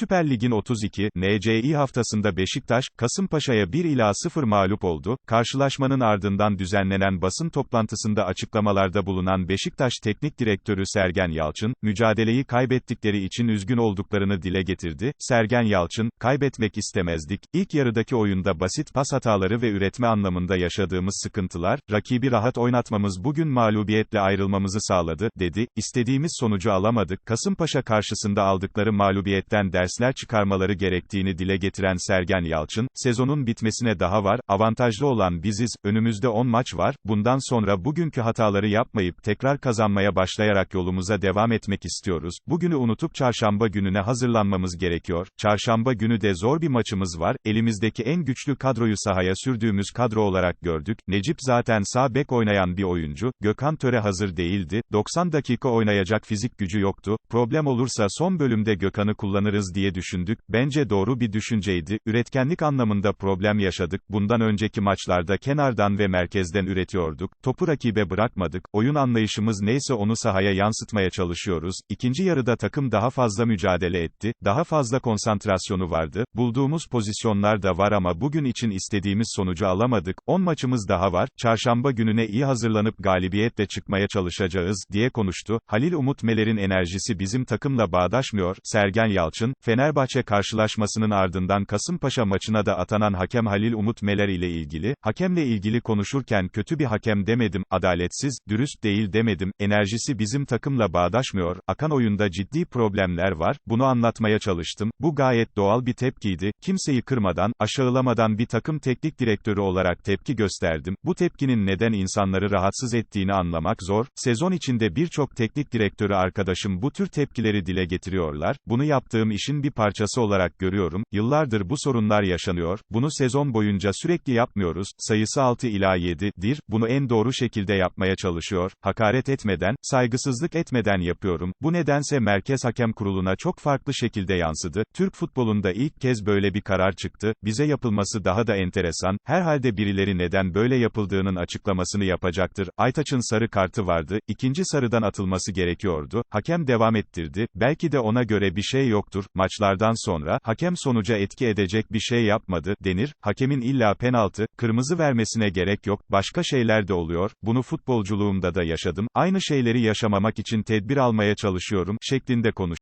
Süper Lig'in 32. NCİ haftasında Beşiktaş, Kasımpaşa'ya 1 ila 0 mağlup oldu. Karşılaşmanın ardından düzenlenen basın toplantısında açıklamalarda bulunan Beşiktaş Teknik Direktörü Sergen Yalçın, mücadeleyi kaybettikleri için üzgün olduklarını dile getirdi. Sergen Yalçın, kaybetmek istemezdik. İlk yarıdaki oyunda basit pas hataları ve üretme anlamında yaşadığımız sıkıntılar, rakibi rahat oynatmamız bugün mağlubiyetle ayrılmamızı sağladı, dedi. İstediğimiz sonucu alamadık. Kasımpaşa karşısında aldıkları mağlubiyetten dersler çıkarmaları gerektiğini dile getiren Sergen Yalçın, sezonun bitmesine daha var, avantajlı olan biziz, önümüzde 10 maç var, bundan sonra bugünkü hataları yapmayıp tekrar kazanmaya başlayarak yolumuza devam etmek istiyoruz. Bugünü unutup çarşamba gününe hazırlanmamız gerekiyor. Çarşamba günü de zor bir maçımız var, elimizdeki en güçlü kadroyu sahaya sürdüğümüz kadro olarak gördük. Necip zaten sağ bek oynayan bir oyuncu, Gökhan Töre hazır değildi, 90 dakika oynayacak fizik gücü yoktu, problem olursa son bölümde Gökhan'ı kullanırız diye düşündük, bence doğru bir düşünceydi, üretkenlik anlamında problem yaşadık, bundan önceki maçlarda kenardan ve merkezden üretiyorduk, topu rakibe bırakmadık, oyun anlayışımız neyse onu sahaya yansıtmaya çalışıyoruz, İkinci yarıda takım daha fazla mücadele etti, daha fazla konsantrasyonu vardı, bulduğumuz pozisyonlar da var ama bugün için istediğimiz sonucu alamadık, 10 maçımız daha var, çarşamba gününe iyi hazırlanıp galibiyetle çıkmaya çalışacağız, diye konuştu, Halil Umut Meler'in enerjisi bizim takımla bağdaşmıyor, Sergen Yalçın, Fenerbahçe karşılaşmasının ardından Kasımpaşa maçına da atanan hakem Halil Umut Meler ile ilgili, hakemle ilgili konuşurken kötü bir hakem demedim, adaletsiz, dürüst değil demedim, enerjisi bizim takımla bağdaşmıyor, akan oyunda ciddi problemler var, bunu anlatmaya çalıştım, bu gayet doğal bir tepkiydi, kimseyi kırmadan, aşağılamadan bir takım teknik direktörü olarak tepki gösterdim, bu tepkinin neden insanları rahatsız ettiğini anlamak zor, sezon içinde birçok teknik direktörü arkadaşım bu tür tepkileri dile getiriyorlar, bunu yaptığım işin bir parçası olarak görüyorum, yıllardır bu sorunlar yaşanıyor, bunu sezon boyunca sürekli yapmıyoruz, sayısı 6 ila 7'dir, bunu en doğru şekilde yapmaya çalışıyor, hakaret etmeden, saygısızlık etmeden yapıyorum, bu nedense Merkez Hakem Kurulu'na çok farklı şekilde yansıdı, Türk futbolunda ilk kez böyle bir karar çıktı, bize yapılması daha da enteresan, herhalde birileri neden böyle yapıldığının açıklamasını yapacaktır, Aytaç'ın sarı kartı vardı, ikinci sarıdan atılması gerekiyordu, hakem devam ettirdi, belki de ona göre bir şey yoktur, maçlardan sonra, hakem sonuca etki edecek bir şey yapmadı, denir, hakemin illa penaltı, kırmızı vermesine gerek yok, başka şeyler de oluyor, bunu futbolculuğumda da yaşadım, aynı şeyleri yaşamamak için tedbir almaya çalışıyorum, şeklinde konuş.